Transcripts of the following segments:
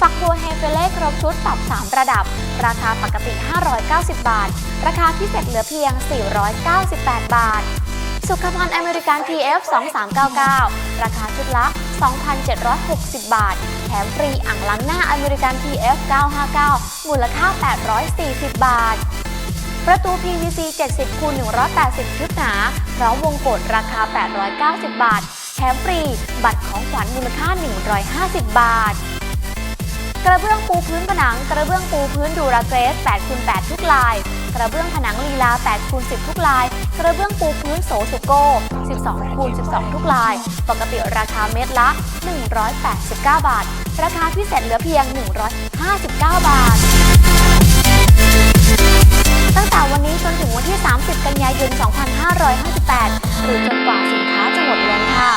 ฝักบัวเฮเฟเล่ครบชุดปรับ 3 ระดับ ราคาปกติ 590 บาท ราคาพิเศษเหลือเพียง 498 บาท สุขภัณฑ์อเมริกัน TF 2399 ราคาชุดละ 2,760 บาท แถมฟรีอ่างล้างหน้าอเมริกัน TF 959 มูลค่า 840 บาทประตู PVC 70คูณ180 ชุดหนา พร้อมวงกดราคา 890 บาท แถมฟรี บัตรของขวัญมูลค่า 150 บาท กระเบื้องปูพื้นผนัง กระเบื้องปูพื้นดูราเกรส8คูณ8ทุกลาย กระเบื้องผนังลีลา8คูณ10 ทุกลาย กระเบื้องปูพื้นโสสุโก้ 12คูณ12 ทุกลาย ปกติราคาเม็ดละ 189 บาท ราคาพิเศษเหลือเพียง 159 บาท ตั้งแต่วันนี้จนถึงวันที่ 30 กันยายน 2558 หรือจนกว่าสินค้าจะหมดลงค่ะ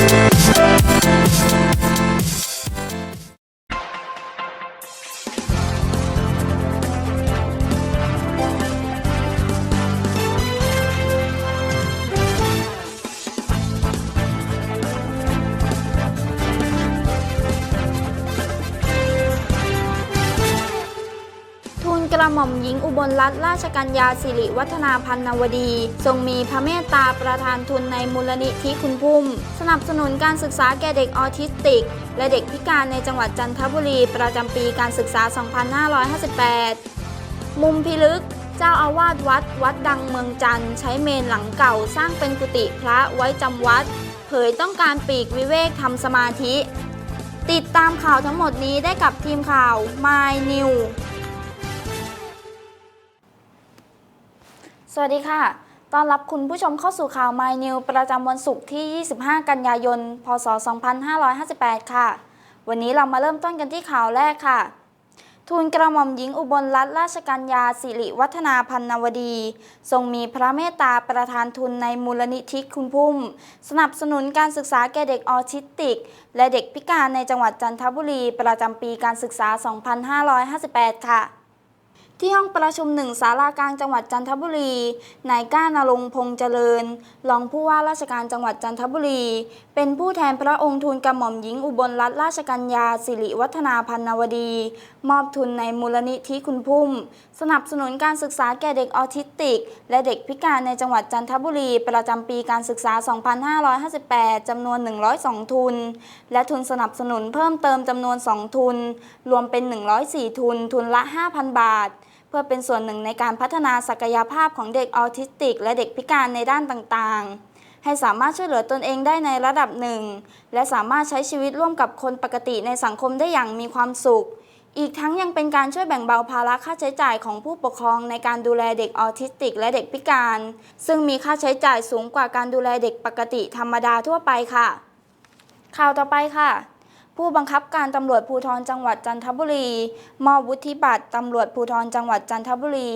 ทูล We'll be. ม่อมหญิงอุบลรัตนราชกัญญาสิริวัฒนาพันนวดี ทรงมีพระเมตตาประทานทุนในมูลนิธิคุณพุ่ม สนับสนุนการศึกษาแก่เด็กออทิสติก และเด็กพิการในจังหวัดจันทบุรี ประจำปีการศึกษา 2558 มุมพิลึกเจ้าอาวาสวัด วัดดังเมืองจันทร์ใช้เมนหลังเก่าสร้างเป็นกุฏิพระไว้จำวัด เผยต้องการปีกวิเวกทำสมาธิ ติดตามข่าวทั้งหมดนี้ได้กับทีมข่าว My New สวัสดีค่ะ ต้อนรับคุณผู้ชมเข้าสู่ข่าว My New ประจำวันศุกร์ที่ 25 กันยายน พศ 2558 ค่ะ วันนี้เรามาเริ่มต้นกันที่ข่าวแรกค่ะ ทูลกระหม่อมหญิงอุบลรัตนราชกัญญาสิริวัฒนาพันนวดี ทรงมีพระเมตตาประทานทุนในมูลนิธิคุณพุ่ม สนับสนุนการศึกษาแก่เด็กออทิสติก และเด็กพิการในจังหวัดจันทบุรีประจำปีการศึกษา 2558 ค่ะ ที่ห้องประชุมหนึ่งศาลากลางจังหวัดจันทบุรี นายก้านรงพงษ์เจริญ รองผู้ว่าราชการจังหวัดจันทบุรี เป็นผู้แทนพระองค์ทูลกระหม่อมหญิงอุบลรัตนราชกัญญาสิริวัฒนาพันนวดี มอบทุนในมูลนิธิคุณพุ่ม สนับสนุนการศึกษาแก่เด็กออทิสติก และเด็กพิการในจังหวัดจันทบุรี ประจำปีการศึกษา 2558 จำนวน 102 ทุน และทุนสนับสนุนเพิ่มเติมจำนวน 2 ทุน รวมเป็น 104 ทุน ทุนละ 5,000 บาท เพื่อเป็นส่วนหนึ่งในการพัฒนาศักยภาพของเด็กออทิสติก และเด็กพิการในด้านต่างๆ ให้สามารถช่วยเหลือตนเองได้ในระดับหนึ่ง และสามารถใช้ชีวิตร่วมกับคนปกติในสังคมได้อย่างมีความสุข อีกทั้งยังเป็นการช่วยแบ่งเบาภาระค่าใช้จ่ายของผู้ปกครองในการดูแลเด็กออทิสติก และเด็กพิการ ซึ่งมีค่าใช้จ่ายสูงกว่าการดูแลเด็กปกติธรรมดาทั่วไปค่ะ ข่าวต่อไปค่ะ ผู้บังคับการตำรวจภูธรจังหวัดจันทบุรี มอบวุฒิบัตรตำรวจภูธรจังหวัดจันทบุรี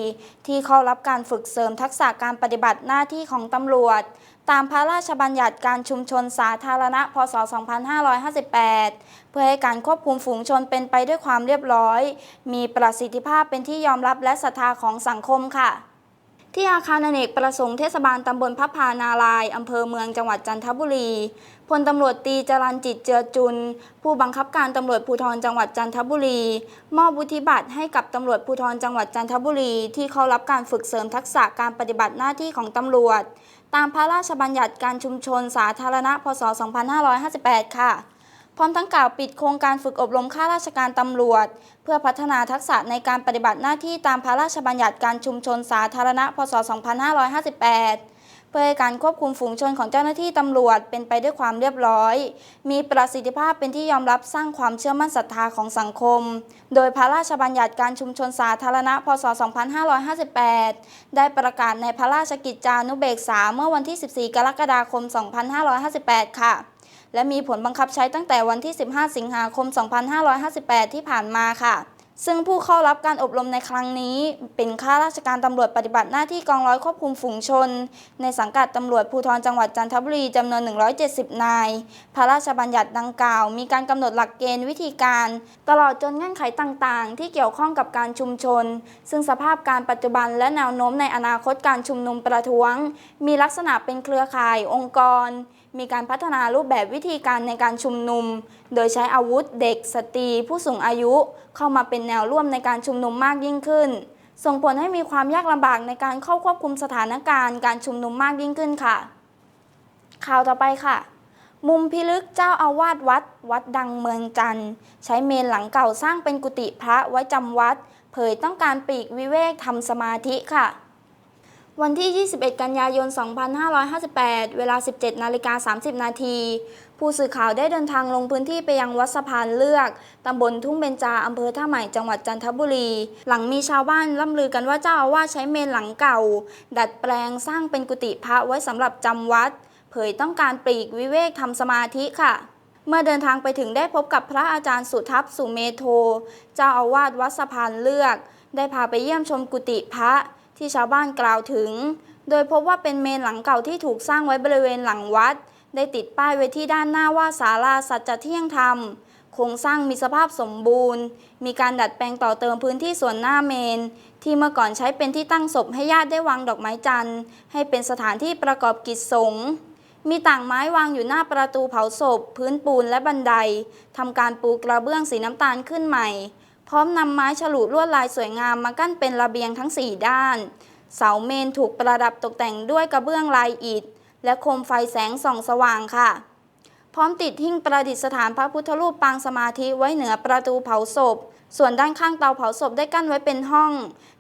ที่เข้ารับการฝึกเสริมทักษะการปฏิบัติหน้าที่ของตำรวจ ตามพระราชบัญญัติการชุมชนสาธารณะ พศ 2558 เพื่อให้การควบคุมฝูงชนเป็นไปด้วยความเรียบร้อย มีประสิทธิภาพเป็นที่ยอมรับและศรัทธาของสังคมค่ะ ที่อาคารอเนกประสงค์เทศบาลตำบลพระพานารายอำเภอเมืองจังหวัดจันทบุรี พลตำรวจตีจรันจิตเจือจุน ผู้บังคับการตำรวจภูธรจังหวัดจันทบุรี มอบวุฒิบัตรให้กับตำรวจภูธรจังหวัดจันทบุรี ที่เข้ารับการฝึกเสริมทักษะการปฏิบัติหน้าที่ของตำรวจ ตามพระราชบัญญัติการชุมชนสาธารณะพศ 2558 ค่ะ พร้อมทั้งกล่าวปิดโครงการฝึกอบรมข้าราชการตำรวจ เพื่อพัฒนาทักษะในการปฏิบัติหน้าที่ตามพระราชบัญญัติการชุมชนสาธารณะ พศ 2558 เพื่อให้การควบคุมฝูงชนของเจ้าหน้าที่ตำรวจเป็นไปด้วยความเรียบร้อย มีประสิทธิภาพเป็นที่ยอมรับสร้างความเชื่อมั่นศรัทธาของสังคม โดยพระราชบัญญัติการชุมชนสาธารณะ พศ 2558 ได้ประกาศในพระราชกิจจานุเบกษาเมื่อวันที่ 14 กรกฎาคม 2558 ค่ะ และมีผลบังคับใช้ตั้งแต่วันที่ 15 สิงหาคม 2558 ที่ผ่านมาค่ะ ซึ่งผู้เข้ารับการอบรมในครั้งนี้ เป็นข้าราชการตำรวจปฏิบัติหน้าที่กองร้อยควบคุมฝูงชน ในสังกัดตำรวจภูธรจังหวัดจันทบุรีจำนวน 170 นาย พระราชบัญญัติดังกล่าว มีการกำหนดหลักเกณฑ์วิธีการ ตลอดจนเงื่อนไขต่างๆ ที่เกี่ยวข้องกับการชุมชน ซึ่งสภาพการปัจจุบันและแนวโน้มในอนาคตการชุมนุมประท้วง มีลักษณะเป็นเครือข่ายองค์กร มีการพัฒนารูปแบบวิธีการในการชุมนุม โดยใช้อาวุธเด็กสตรี ผู้สูงอายุ เข้ามาเป็นแนวร่วมในการชุมนุมมากยิ่งขึ้น ส่งผลให้มีความยากลำบากในการเข้าควบคุมสถานการณ์การชุมนุมมากยิ่งขึ้นค่ะ ข่าวต่อไปค่ะ มุมพิลึกเจ้าอาวาสวัด วัดดังเมืองจันทร์ใช้เมนหลังเก่าสร้างเป็นกุฏิพระไว้จำวัด เผยต้องการปีกวิเวกทำสมาธิค่ะ วันที่ 21 กันยายน 2558 เวลา 17 นาฬิกา 30 นาที ผู้สื่อข่าวได้เดินทางลงพื้นที่ไปยังวัดสะพานเลือก ตำบลทุ่งเบญจา อำเภอท่าใหม่ จังหวัดจันทบุรี หลังมีชาวบ้านล่ำลือกันว่าเจ้าอาวาสใช้เมนหลังเก่า ดัดแปลงสร้างเป็นกุฏิพระไว้สำหรับจำวัด เผยต้องการปลีกวิเวกทำสมาธิค่ะ เมื่อเดินทางไปถึงได้พบกับพระอาจารย์สุทัพสุเมโท เจ้าอาวาสวัดสะพานเลือก ได้พาไปเยี่ยมชมกุฏิพระ ที่ชาวบ้านกล่าวถึง โดยพบว่าเป็นเมนหลังเก่าที่ถูกสร้างไว้บริเวณหลังวัด ได้ติดป้ายไว้ที่ด้านหน้าว่าศาลาสัจเที่ยงธรรมโครงสร้างมีสภาพสมบูรณ์ มีการดัดแปลงต่อเติมพื้นที่ส่วนหน้าเมน ที่เมื่อก่อนใช้เป็นที่ตั้งศพให้ญาติได้วางดอกไม้จันทร์ ให้เป็นสถานที่ประกอบกิจสงฆ์มีต่างไม้วางอยู่หน้าประตูเผาศพ พื้นปูนและบันไดทำการปูกระเบื้องสีน้ำตาลขึ้นใหม่ พร้อมนำไม้ฉลุลวดลายสวยงามมากั้นเป็นระเบียงทั้ง 4 ด้าน เสาเมนถูกประดับตกแต่งด้วยกระเบื้องลายอิฐ และโคมไฟแสงส่องสว่างค่ะ พร้อมติดหิ้งประดิษฐานพระพุทธรูปปางสมาธิไว้เหนือประตูเผาศพ ส่วนด้านข้างเตาเผาศพได้กั้นไว้เป็นห้อง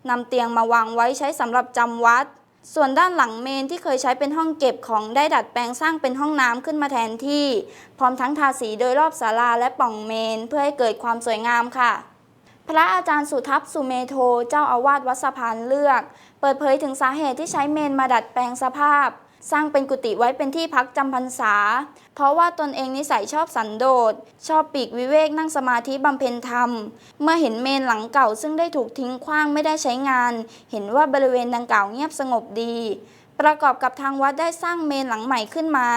นำเตียงมาวางไว้ใช้สำหรับจำวัด ส่วนด้านหลังเมนที่เคยใช้เป็นห้องเก็บของได้ดัดแปลงสร้างเป็นห้องน้ำขึ้นมาแทนที่ พร้อมทั้งทาสีโดยรอบศาลาและป่องเมนเพื่อให้เกิดความสวยงามค่ะ พระอาจารย์สุทัพสุเมโท เจ้าอาวาสวัดสะพานเลือก เปิดเผยถึงสาเหตุที่ใช้เมนมาดัดแปลงสภาพ สร้างเป็นกุฏิไว้เป็นที่พักจำพรรษา เพราะว่าตนเองนิสัยชอบสันโดษ ชอบปีกวิเวกนั่งสมาธิบำเพ็ญธรรม เมื่อเห็นเมนหลังเก่าซึ่งได้ถูกทิ้งขว้างไม่ได้ใช้งาน เห็นว่าบริเวณดังกล่าวเงียบสงบดีประกอบกับทางวัดได้สร้างเมนหลังใหม่ขึ้นมา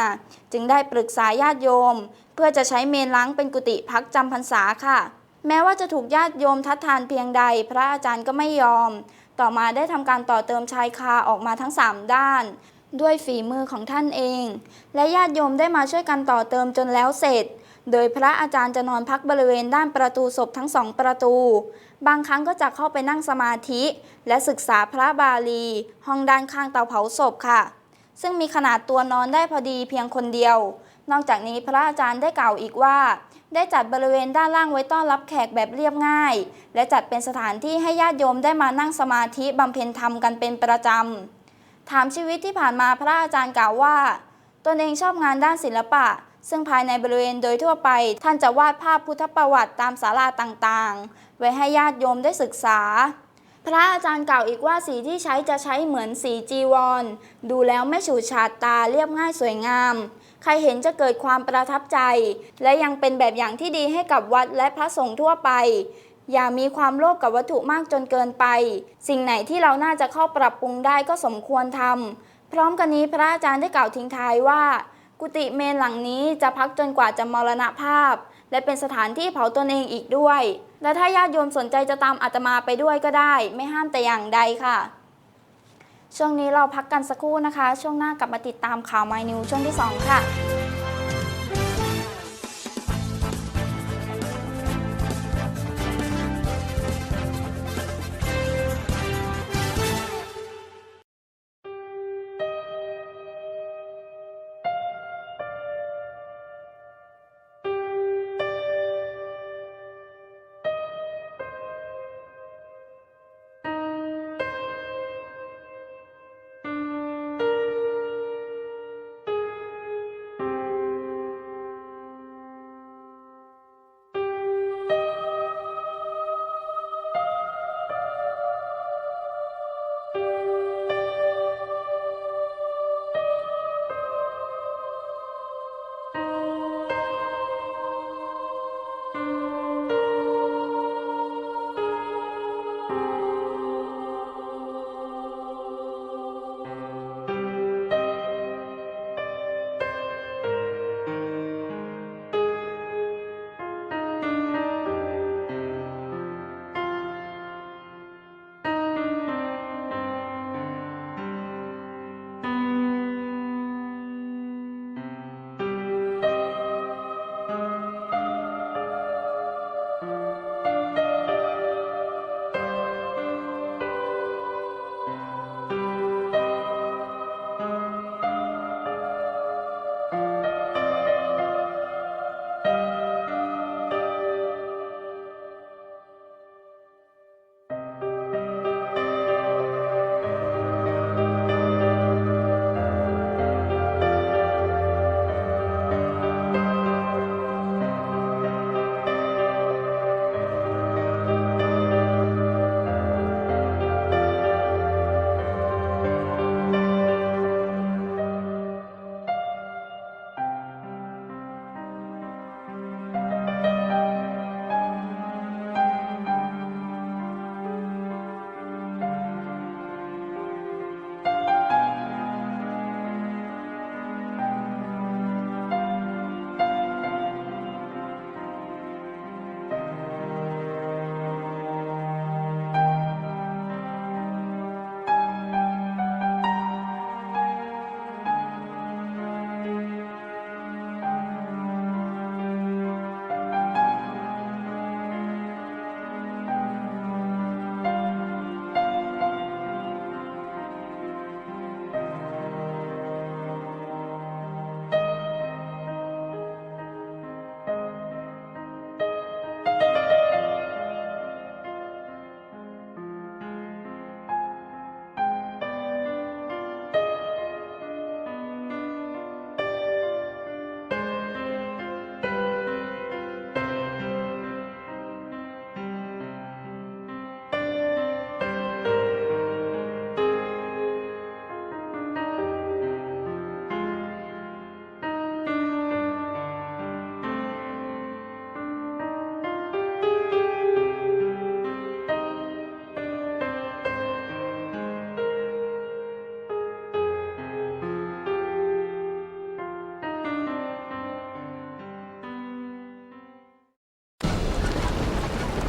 จึงได้ปรึกษาญาติโยม เพื่อจะใช้เมนล้างเป็นกุฏิพักจำพรรษาค่ะ แม้ว่าจะถูกญาติโยมทัดทานเพียงใด พระอาจารย์ก็ไม่ยอม ต่อมาได้ทำการต่อเติมชายคาออกมาทั้ง 3 ด้าน ด้วยฝีมือของท่านเอง และญาติโยมได้มาช่วยกันต่อเติมจนแล้วเสร็จ โดยพระอาจารย์จะนอนพักบริเวณด้านประตูศพทั้งสองประตู บางครั้งก็จะเข้าไปนั่งสมาธิ และศึกษาพระบาลี ห้องด้านข้างเตาเผาศพค่ะ ซึ่งมีขนาดตัวนอนได้พอดีเพียงคนเดียว นอกจากนี้พระอาจารย์ได้กล่าวอีกว่า ได้จัดบริเวณด้านล่างไว้ต้อนรับแขกแบบเรียบง่าย และจัดเป็นสถานที่ให้ญาติโยมได้มานั่งสมาธิบำเพ็ญธรรมกันเป็นประจำ ถามชีวิตที่ผ่านมาพระอาจารย์กล่าวว่า ตนเองชอบงานด้านศิลปะ ซึ่งภายในบริเวณโดยทั่วไป ท่านจะวาดภาพพุทธประวัติตามศาลาต่างๆ ไว้ให้ญาติโยมได้ศึกษา พระอาจารย์กล่าวอีกว่าสีที่ใช้จะใช้เหมือนสีจีวร ดูแล้วไม่ฉูดฉาดตาเรียบง่ายสวยงาม ใครเห็นจะเกิดความประทับใจ และยังเป็นแบบอย่างที่ดีให้กับวัดและพระสงฆ์ทั่วไป อย่ามีความโลภกับวัตถุมากจนเกินไป สิ่งไหนที่เราน่าจะเข้าปรับปรุงได้ก็สมควรทำพร้อมกันนี้พระอาจารย์ได้กล่าวทิ้งท้ายว่า กุฏิเมนหลังนี้จะพักจนกว่าจะมรณภาพ และเป็นสถานที่เผาตนเองอีกด้วย และถ้าญาติโยมสนใจจะตามอาตมาไปด้วยก็ได้ ไม่ห้ามแต่อย่างใดค่ะ ช่วงนี้เราพักกันสักครู่นะคะ ช่วงหน้ากลับมาติดตามข่าว My New ช่วงที่ 2 ค่ะ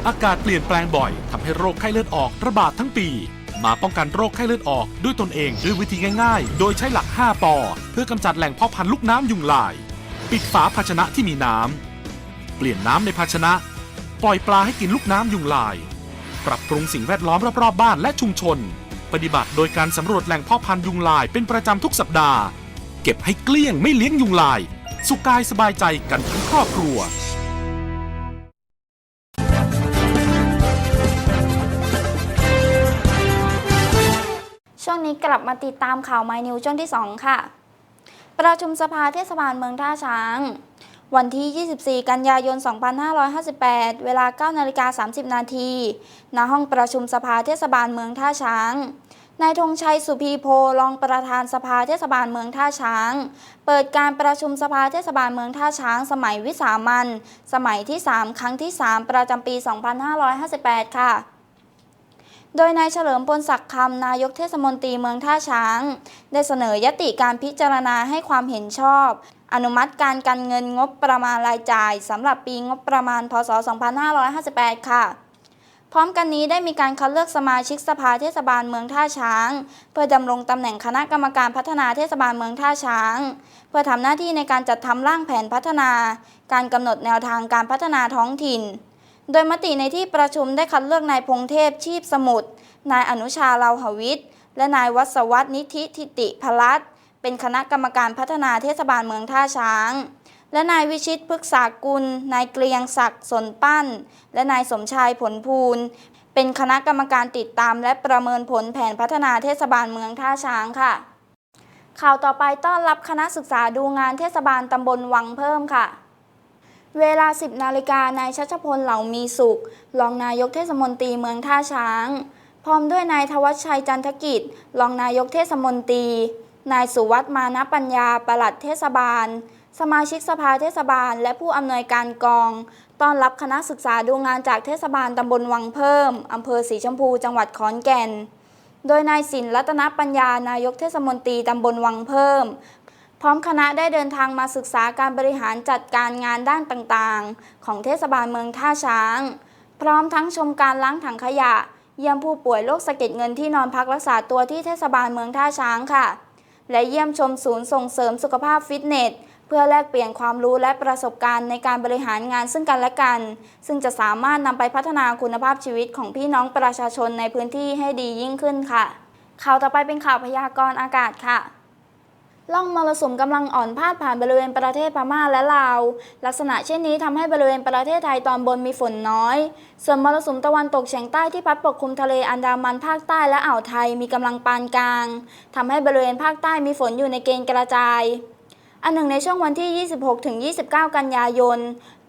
อากาศเปลี่ยนแปลงบ่อยทำให้โรคไข้เลือดออกระบาดทั้งปี มาป้องกันโรคไข้เลือดออกด้วยตนเองด้วยวิธีง่ายๆ โดยใช้หลัก 5 ปอ เพื่อกำจัดแหล่งเพาะพันธุ์ลูกน้ำยุงลาย ปิดฝาภาชนะที่มีน้ำเปลี่ยนน้ำในภาชนะ ปล่อยปลาให้กินลูกน้ำยุงลาย ปรับปรุงสิ่งแวดล้อมรอบๆบ้านและชุมชน ปฏิบัติโดยการสำรวจแหล่งเพาะพันธุ์ยุงลายเป็นประจำทุกสัปดาห์ เก็บให้เกลี้ยงไม่เลี้ยงยุงลาย สุขกายสบายใจกันทั้งครอบครัว นี้กลับมาติดตามข่าวไมนิวช่วงที่ 2 ค่ะ ประชุมสภาเทศบาลเมืองท่าช้าง วันที่ 24 กันยายน 2558 เวลา 9 นาฬิกา 30 นาทีณห้องประชุมสภาเทศบาลเมืองท่าช้างนายธงชัยสุพีโพรองประธานสภาเทศบาลเมืองท่าช้าง เปิดการประชุมสภาเทศบาลเมืองท่าช้าง สมัยวิสามันสมัยที่ 3 ครั้งที่ 3 ประจำปี 2558 ค่ะ โดยนายเฉลิมพลศักดิ์คำนายกเทศมนตรีเมืองท่าช้าง ได้เสนอยติการพิจารณาให้ความเห็นชอบ อนุมัติการกันเงินงบประมาณรายจ่ายสำหรับปีงบประมาณ พศ 2558 ค่ะ พร้อมกันนี้ได้มีการคัดเลือกสมาชิกสภาเทศบาลเมืองท่าช้าง เพื่อดำรงตำแหน่งคณะกรรมการพัฒนาเทศบาลเมืองท่าช้าง เพื่อทำหน้าที่ในการจัดทำร่างแผนพัฒนา การกำหนดแนวทางการพัฒนาท้องถิ่น โดยมติในที่ประชุมได้คัดเลือกนายพงเทพชีพสมุทร นายอนุชาเลาหวิทย์ และนายวัศวัฒนิธิทิติพลัตเป็นคณะกรรมการพัฒนาเทศบาลเมืองท่าช้าง และนายวิชิตพฤกษากุล นายเกรียงศักดิ์สนปั้น และนายสมชายผลภูล เป็นคณะกรรมการติดตามและประเมินผลแผนพัฒนาเทศบาลเมืองท่าช้างค่ะ ข่าวต่อไปต้อนรับคณะศึกษาดูงานเทศบาลตำบลวังเพิ่มค่ะ เวลา 10 นาฬิกานายชัชพลเหล่ามีสุข รองนายกเทศมนตรีเมืองท่าช้าง พร้อมด้วยนายธวัชชัยจันทกิจ รองนายกเทศมนตรี นายสุวัตมานปัญญาปลัดเทศบาล สมาชิกสภาเทศบาล และผู้อำนวยการกองต้อนรับคณะศึกษาดูงานจากเทศบาลตำบลวังเพิ่มอำเภอสีชมพูจังหวัดขอนแก่น โดยนายสินรัตนปัญญานายกเทศมนตรีตำบลวังเพิ่ม พร้อมคณะได้เดินทางมาศึกษาการบริหารจัดการงานด้านต่างๆ ของเทศบาลเมืองท่าช้าง พร้อมทั้งชมการล้างถังขยะ เยี่ยมผู้ป่วยโรคสะเก็ดเงินที่นอนพักรักษาตัวที่เทศบาลเมืองท่าช้างค่ะ และเยี่ยมชมศูนย์ส่งเสริมสุขภาพฟิตเนสเพื่อแลกเปลี่ยนความรู้และประสบการณ์ในการบริหารงานซึ่งกันและกัน ซึ่งจะสามารถนำไปพัฒนาคุณภาพชีวิตของพี่น้องประชาชนในพื้นที่ให้ดียิ่งขึ้นค่ะ ข่าวต่อไปเป็นข่าวพยากรณ์อากาศค่ะ ล่องมรสุมกำลังอ่อนพาดผ่านบริเวณประเทศพม่าและลาว ลักษณะเช่นนี้ทำให้บริเวณประเทศไทยตอนบนมีฝนน้อย ส่วนมรสุมตะวันตกเฉียงใต้ที่พัดปกคลุมทะเลอันดามันภาคใต้และอ่าวไทยมีกำลังปานกลางทำให้บริเวณภาคใต้มีฝนอยู่ในเกณฑ์กระจาย อันหนึ่งในช่วงวันที่ 26ถึง29 กันยายน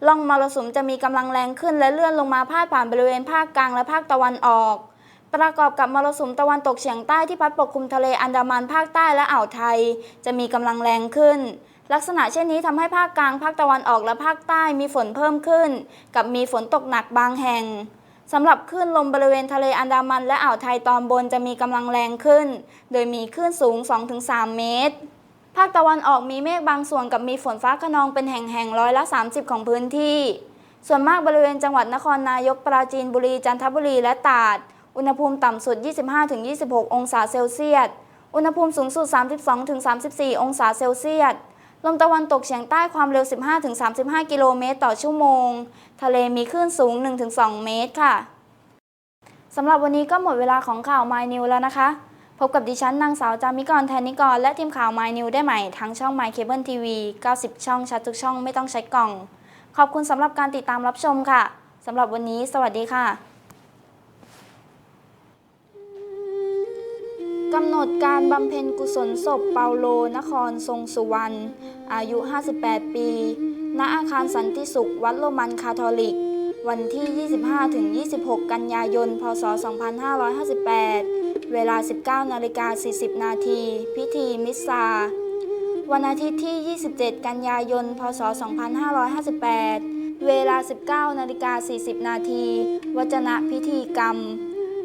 ล่องมรสุมจะมีกำลังแรงขึ้นและเลื่อนลงมาพาดผ่านบริเวณภาคกลางและภาคตะวันออก ประกอบกับมรสุมตะวันตกเฉียงใต้ที่พัดปกคลุมทะเลอันดามันภาคใต้และอ่าวไทย จะมีกำลังแรงขึ้น ลักษณะเช่นนี้ทำให้ภาคกลางภาคตะวันออกและภาคใต้มีฝนเพิ่มขึ้น กับมีฝนตกหนักบางแห่งสำหรับคลื่นลมบริเวณทะเลอันดามันและอ่าวไทยตอนบนจะมีกำลังแรงขึ้น โดยมีคลื่นสูง 2-3 เมตร ภาคตะวันออกมีเมฆบางส่วนกับมีฝนฟ้าขนองเป็นแห่งๆร้อยละ 30 ของพื้นที่ ส่วนมากบริเวณจังหวัดนครนายกปราจีนบุรีจันทบุรีและตราด อุณหภูมิต่ำสุด 25-26 องศาเซลเซียส อุณหภูมิสูงสุด 32-34 องศาเซลเซียส ลมตะวันตกเฉียงใต้ความเร็ว 15-35 กิโลเมตรต่อชั่วโมง ทะเลมีคลื่นสูง 1-2 เมตรค่ะ สำหรับวันนี้ก็หมดเวลาของข่าว My New แล้วนะคะ พบกับดิฉันนางสาวจามิกรแทนนิกร และทีมข่าว My New ได้ใหม่ทั้งช่อง My Cable TV 90 ช่องชัดทุกช่องไม่ต้องใช้กล่อง ขอบคุณสำหรับการติดตามรับชมค่ะสำหรับวันนี้ สวัสดีค่ะ กำหนดการบำเพ็ญกุศลศพเปาโลนครทรงสุวรรณ อายุ 58 ปี ณ อาคารสันติสุขวัดโรมันคาทอลิก วันที่ 25-26 กันยายน พศ 2558 เวลา 19นาฬิกา40 นาที พิธีมิสซา วันอาทิตย์ที่ 27 กันยายน พศ 2558 เวลา 19นาฬิกา40 นาทีวจนะพิธีกรรม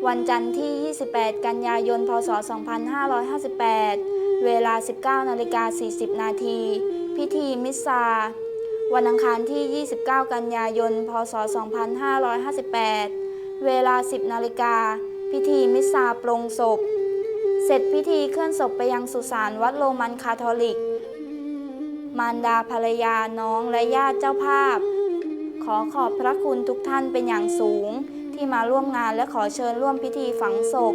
วันจันทร์ที่ 28 กันยายน พศ 2558 เวลา 19นาฬิกา40 นาที พิธีมิสซา วันอังคารที่ 29 กันยายน พศ 2558 เวลา 10นาฬิกา พิธีมิสซาปลงศพ เสร็จพิธีเคลื่อนศพไปยังสุสานวัดโรมันคาทอลิก มารดาภรรยาน้องและญาติเจ้าภาพ ขอขอบพระคุณทุกท่านเป็นอย่างสูง ที่มาร่วมงานและขอเชิญร่วมพิธีฝังศพ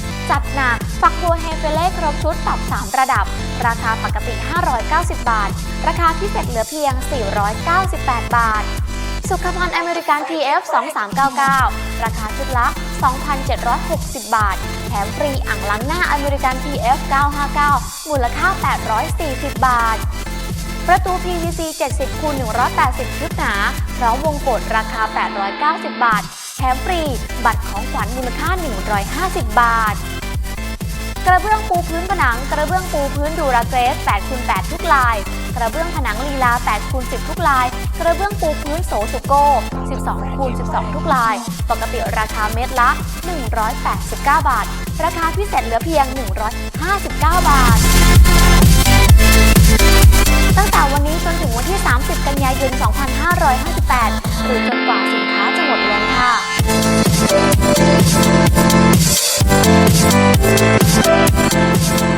จัดหนักฝักบัวเฮเฟเล่ครบชุดปรับ 3 ระดับ ราคาปกติ 590 บาท ราคาพิเศษเหลือเพียง 498 บาท สุขภัณฑ์อเมริกัน TF 2399 ราคาชุดละ 2,760 บาท แถมฟรีอ่างล้างหน้าอเมริกัน TF 959 มูลค่า 840 บาทประตู PVC 70คูณ180 ชุดหนา พร้อมวงกดราคา 890 บาท แถมฟรี บัตรของขวัญมูลค่า 150 บาท กระเบื้องปูพื้นผนัง กระเบื้องปูพื้นดูราเกรส8คูณ8ทุกลาย กระเบื้องผนังลีลา8คูณ10 ทุกลาย กระเบื้องปูพื้นโสสุโก้ 12คูณ12 ทุกลาย ปกติราคาเม็ดละ 189 บาท ราคาพิเศษเหลือเพียง 159 บาท ตั้งแต่วันนี้จนถึงวันที่ 30 กันยายน 2558 หรือจนกว่าสินค้าจะหมดลงค่ะ Thank you.